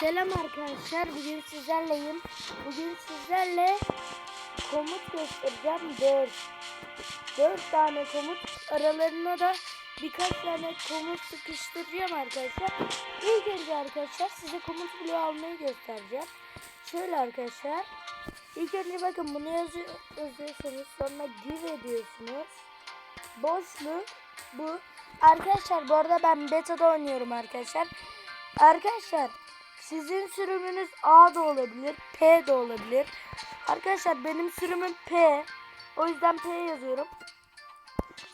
Selam arkadaşlar. Bugün sizlerleyim. Bugün sizlerle komut göstereceğim. 4. 4 tane komut. Aralarına da birkaç tane komut sıkıştıracağım arkadaşlar. İlk önce arkadaşlar size komut bloğu almayı göstereceğim. Şöyle arkadaşlar. İlk önce bakın bunu yazıyor, yazıyorsunuz. Sonra give ediyorsunuz. Boşluk bu. Arkadaşlar bu arada ben beta'da oynuyorum arkadaşlar. Arkadaşlar sizin sürümünüz A da olabilir, P de olabilir. Arkadaşlar benim sürümüm P. O yüzden P yazıyorum.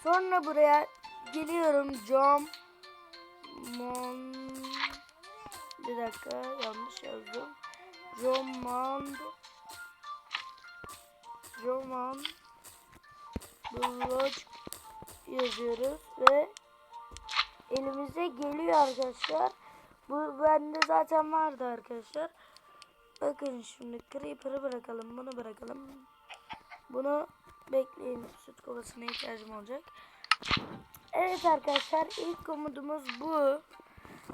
Sonra buraya geliyorum. Jom Mon Bir dakika yanlış yazdım. Jomand Jomand Blog yazıyoruz ve elimize geliyor arkadaşlar. Bu bende zaten vardı arkadaşlar. Bakın şimdi Creeper'ı bırakalım. Bunu bırakalım. Bunu bekleyin. Süt kovasına ihtiyacım olacak. Evet arkadaşlar ilk komutumuz bu.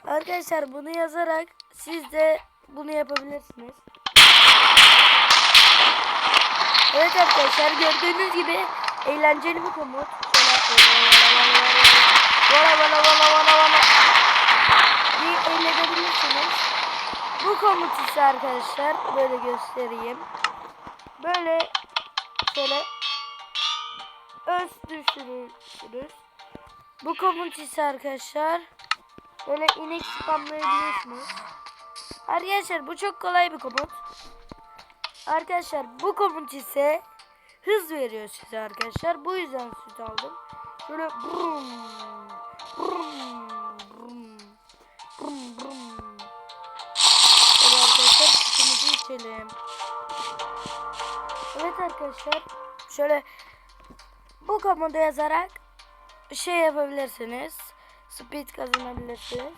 Arkadaşlar bunu yazarak siz de bunu yapabilirsiniz. Evet arkadaşlar gördüğünüz gibi eğlenceli bir komut. Şöyle valla valla valla valla valla bir eğlenebilirsiniz. Bu komut ise arkadaşlar böyle göstereyim. Böyle şöyle öz düşürürsünüz. Bu komut ise arkadaşlar böyle inek spamlayabiliyorsunuz. Arkadaşlar bu çok kolay bir komut. Arkadaşlar bu komut ise hız veriyor size arkadaşlar. Bu yüzden süt aldım. Şöyle brum, brum, brum, brum. İçelim. Evet arkadaşlar şöyle bu komodu yazarak şey yapabilirsiniz. Speed kazanabilirsiniz.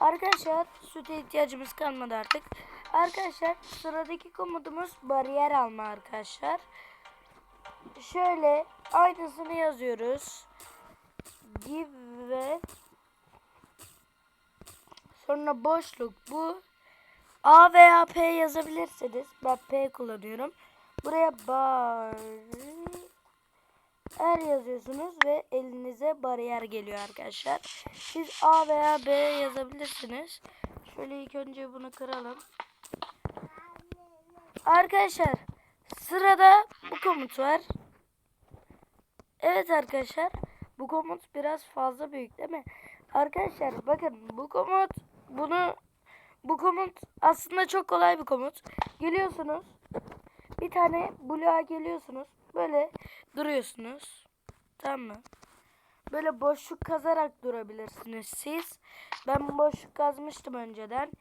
Arkadaşlar süte ihtiyacımız kalmadı artık. Arkadaşlar sıradaki komodumuz bariyer alma arkadaşlar. Şöyle aynısını yazıyoruz. Give sonra boşluk bu. A veya P yazabilirsiniz. Ben P kullanıyorum. Buraya bar er yazıyorsunuz ve elinize bariyer geliyor arkadaşlar. Siz A veya B yazabilirsiniz. Şöyle ilk önce bunu kıralım. Arkadaşlar sırada bu komut var. Evet arkadaşlar bu komut biraz fazla büyük değil mi? Arkadaşlar bakın bu komut bunu bu komut aslında çok kolay bir komut. Geliyorsunuz bir tane bloğa geliyorsunuz böyle duruyorsunuz tamam mı? Böyle boşluk kazarak durabilirsiniz siz. Ben boşluk kazmıştım önceden.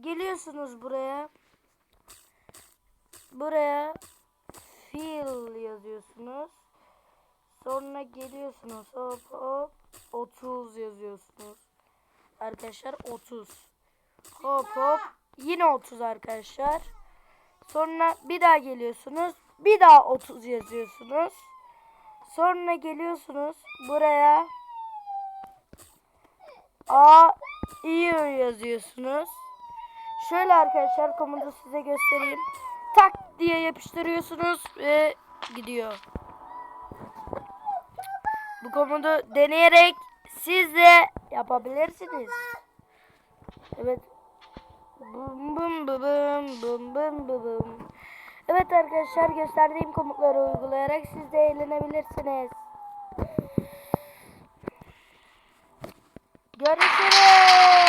Geliyorsunuz buraya. Buraya fill yazıyorsunuz. Sonra geliyorsunuz hop hop 30 yazıyorsunuz. Arkadaşlar 30. Hop hop yine 30 arkadaşlar. Sonra bir daha geliyorsunuz. Bir daha 30 yazıyorsunuz. Sonra geliyorsunuz buraya A I yazıyorsunuz. Şöyle arkadaşlar komutu size göstereyim. Tak diye yapıştırıyorsunuz ve gidiyor. Bu komutu deneyerek siz de yapabilirsiniz. Evet. Bum bum bum bum bum bum bum. Evet arkadaşlar gösterdiğim komutları uygulayarak siz de eğlenebilirsiniz. Görüşürüz.